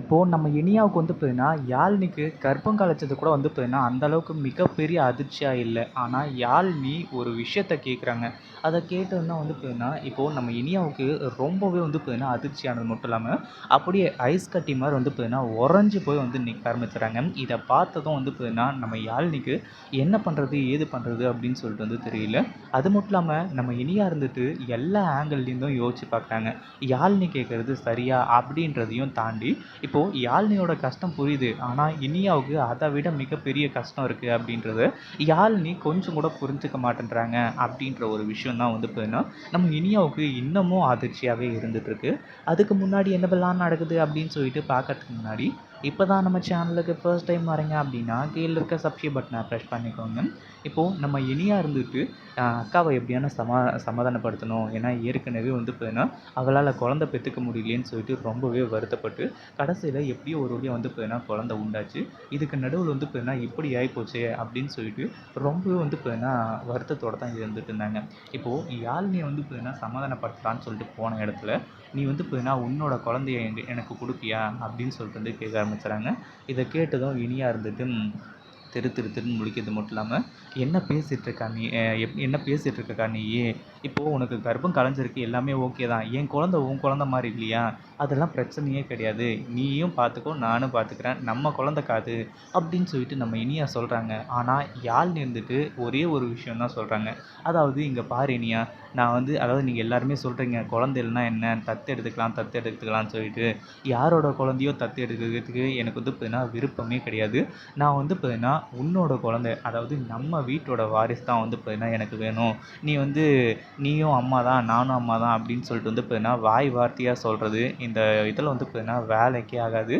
இப்போது நம்ம இனியாவுக்கு வந்து பார்த்தீங்கன்னா யாழ்னிக்கு கர்ப்பம் கலைச்சது கூட வந்து பார்த்தீங்கன்னா அந்தளவுக்கு மிகப்பெரிய அதிர்ச்சியாக இல்லை. ஆனால் யாழ்னி ஒரு விஷயத்த கேட்குறாங்க அதை கேட்டோன்னா வந்து பார்த்தீங்கன்னா இப்போது நம்ம இனியாவுக்கு ரொம்பவே வந்து பார்த்தீங்கன்னா அதிர்ச்சியானது மட்டும் இல்லாமல் அப்படியே ஐஸ் கட்டி மாதிரி வந்து பார்த்தீங்கன்னா உறைஞ்சி போய் வந்து நிற்க ஆரம்பிச்சுறாங்க இதை பார்த்ததும் வந்து பார்த்தீங்கன்னா நம்ம யாழ்னிக்கு என்ன பண்ணுறது ஏது பண்ணுறது அப்படின்னு சொல்லிட்டு வந்து தெரியல. அது மட்டும் இல்லாமல் நம்ம இனியா இருந்துட்டு எல்லா ஆங்கிள்லேருந்தும் யோசிச்சு பார்க்குறாங்க யாழ்னி கேட்குறது சரியா அப்படின்றதையும் தாண்டி இப்போது யாழ்னியோட கஷ்டம் புரியுது. ஆனால் இனியாவுக்கு அதை விட மிகப்பெரிய கஷ்டம் இருக்குது அப்படின்றத யாழ்னி கொஞ்சம் கூட புரிஞ்சுக்க மாட்டேன்றாங்க அப்படின்ற ஒரு விஷயம் தான் வந்து பார்த்தீங்கன்னா நம்ம இனியாவுக்கு இன்னமும் அதிர்ச்சியாகவே இருந்துகிட்ருக்கு அதுக்கு முன்னாடி என்னவெல்லாம் நடக்குது அப்படின்னு சொல்லிட்டு பார்க்கறதுக்கு முன்னாடி இப்போ தான் நம்ம சேனலுக்கு ஃபர்ஸ்ட் டைம் வரீங்க அப்படின்னா கீழே இருக்க சப்ஸ்கிரைப் பட்டனை ப்ரெஷ் பண்ணிக்கோங்க. இப்போது நம்ம இனியாக இருந்துட்டு அக்காவை எப்படியான சமா சமாதானப்படுத்தணும்? ஏன்னா ஏற்கனவே வந்து பார்த்தீங்கன்னா அவளால் குழந்த பெற்றுக்க முடியலேன்னு சொல்லிட்டு ரொம்பவே வருத்தப்பட்டு கடைசியில் எப்படியோ ஒரு வழியாக வந்து பார்த்தீங்கன்னா குழந்த உண்டாச்சு. இதுக்கு நடுவில் வந்து பார்த்தீங்கன்னா இப்படி ஆகிப்போச்சே அப்படின்னு சொல்லிட்டு ரொம்பவே வந்து பார்த்தீங்கன்னா வருத்தத்தோடு தான் இருந்துட்டு இருந்தாங்க. இப்போது யாழ்னியை வந்து பார்த்தீங்கன்னா சமாதானப்படுத்தலான்னு சொல்லிட்டு போன இடத்துல நீ வந்து பார்த்தீங்கன்னா உன்னோட குழந்தைய எனக்கு கொடுப்பியா? அப்படின்னு சொல்லிட்டு வந்து கேட்க ஆரம்பிச்சிடறாங்க. இதை கேட்டதும் இனியாக இருந்துட்டு திரு திரு திருன்னு முழிக்கிறது மட்டும் இல்லாமல் என்ன பேசிகிட்டு இருக்கா நீ எப் என்ன பேசிகிட்டு இருக்கா நீ இப்போது உனக்கு கர்ப்பம் கலைஞ்சிருக்கு எல்லாமே ஓகே தான். என் குழந்த உன் குழந்த மாதிரி இல்லையா? அதெல்லாம் பிரச்சனையே கிடையாது. நீயும் பார்த்துக்கோ நானும் பார்த்துக்கிறேன் நம்ம குழந்த காது அப்படின்னு சொல்லிட்டு நம்ம இனியா சொல்கிறாங்க ஆனால் யாழ் இருந்துட்டு ஒரே ஒரு விஷயம் தான் சொல்கிறாங்க அதாவது இங்கே பாரு இனியா நான் வந்து அதாவது நீங்கள் எல்லாருமே சொல்கிறீங்க குழந்தை இல்லைனா என்ன? தத்து எடுத்துக்கலாம் தத்து எடுத்துக்கலாம்னு சொல்லிட்டு. யாரோட குழந்தையோ தத்து எடுக்கிறதுக்கு எனக்கு வந்து பார்த்தீங்கன்னா விருப்பமே கிடையாது. நான் வந்து பார்த்தீங்கன்னா உன்னோட குழந்தை அதாவது நம்ம வீட்டோட வாரிசு தான் வந்து பார்த்தினா எனக்கு வேணும். நீ வந்து நீயும் அம்மா தான் நானும் அம்மா தான் அப்படின்னு சொல்லிட்டு வந்து பார்த்தினா வாய் வார்த்தையாக சொல்கிறது இந்த இதில் வந்து பார்த்தினா வேலைக்கே ஆகாது.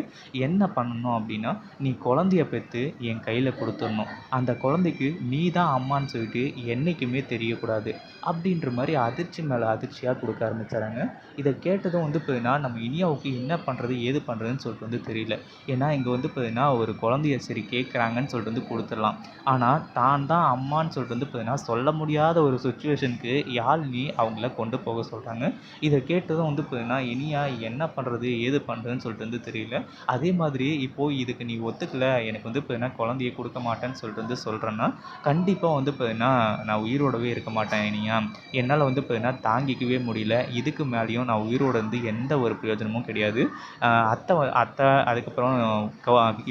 என்ன பண்ணணும் அப்படின்னா நீ குழந்தைய பெற்று என் கையில் கொடுத்துடணும். அந்த குழந்தைக்கு நீ தான் அம்மான்னு சொல்லிட்டு என்றைக்குமே தெரியக்கூடாது. அப்படின்ற மாதிரி அதிர்ச்சி மேலே அதிர்ச்சியாக கொடுக்க ஆரம்பிச்சாராங்க இதை கேட்டதும் வந்து பார்த்தீங்கன்னா நம்ம இனியாவுக்கு என்ன பண்ணுறது ஏது பண்ணுறதுன்னு சொல்லிட்டு வந்து தெரியல. ஏன்னா இங்கே வந்து பார்த்தீங்கன்னா ஒரு குழந்தைய சரி கேட்குறாங்கன்னு சொல்லிட்டு வந்து கொடுத்துடலாம். ஆனால் தான் தான் அம்மான்னு சொல்லிட்டு வந்து பார்த்தீங்கன்னா சொல்ல முடியாத ஒரு சுச்சுவேஷனுக்கு யாழ்னி அவங்கள கொண்டு போக சொல்கிறாங்க இதை கேட்டதும் வந்து பார்த்தீங்கன்னா இனியா என்ன பண்ணுறது ஏது பண்ணுறதுன்னு சொல்லிட்டு வந்து தெரியல. அதே மாதிரி இப்போது இதுக்கு நீ ஒத்துக்கல எனக்கு வந்து பார்த்தீங்கன்னா குழந்தைய கொடுக்க மாட்டேன்னு சொல்லிட்டு வந்து சொல்கிறேன்னா கண்டிப்பாக வந்து பார்த்தீங்கன்னா நான் உயிரோடவே இருக்க மாட்டேன் இனியா. என்னால் வந்து பார்த்தீங்கன்னா தாங்கிக்கவே முடியல. இதுக்கு மேலேயும் நான் உயிரோட இருந்து எந்த ஒரு பிரயோஜனமும் கிடையாது. அத்தை அத்தை அதுக்கப்புறம்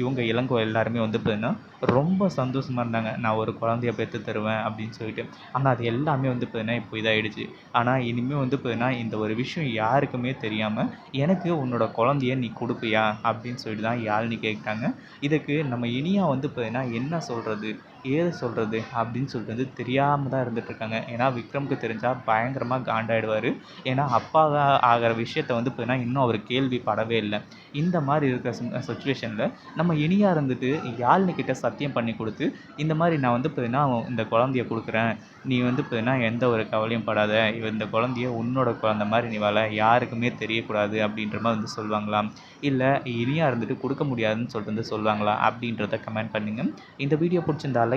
இவங்க இளங்கோ எல்லாருமே வந்து பார்த்தீங்கன்னா ரொம்ப சந்தோஷமாக இருந்தாங்க. நான் ஒரு குழந்தைய பெற்று தருவேன் அப்படின்னு சொல்லிட்டு. ஆனால் அது எல்லாமே வந்து பார்த்தீங்கன்னா இப்போ இதாகிடுச்சு ஆனால் இனிமேல் வந்து பார்த்தீங்கன்னா இந்த ஒரு விஷயம் யாருக்குமே தெரியாமல் எனக்கு உன்னோட குழந்தைய நீ கொடுப்பியா? அப்படின்னு சொல்லிட்டு தான் யாழ்னி கேட்குறாங்க இதுக்கு நம்ம இனியா வந்து பார்த்தீங்கன்னா என்ன சொல்கிறது ஏது சொல்கிறது அப்படின்னு சொல்லிட்டு வந்து தெரியாமல் தான் இருந்துகிட்ருக்காங்க ஏன்னா விக்ரமுக்கு தெரிஞ்சால் பயங்கரமாக காண்டாயிடுவார். ஏன்னா அப்பாவாக ஆகிற விஷயத்த வந்து பார்த்தீங்கன்னா இன்னும் அவர் கேள்விப்படவே இல்லை. இந்த மாதிரி இருக்கிற சுச்சுவேஷனில் நம்ம இனியாக இருந்துட்டு யாழ்னிக்கிட்ட சத்தியம் பண்ணி கொடுத்து இந்த மாதிரி நான் வந்து பார்த்தீங்கன்னா இந்த குழந்தைய கொடுக்குறேன். நீ வந்து பார்த்தீங்கன்னா எந்த ஒரு கவலையும் படாத. இந்த குழந்தைய உன்னோட குழந்த மாதிரி நீ வள யாருக்குமே தெரியக்கூடாது அப்படின்ற மாதிரி வந்து சொல்லுவாங்களாம் இல்லை இனியாக இருந்துட்டு கொடுக்க முடியாதுன்னு சொல்லிட்டு வந்து சொல்லுவாங்களா அப்படின்றத கமெண்ட் பண்ணுங்கள் இந்த வீடியோ பிடிச்சிருந்தால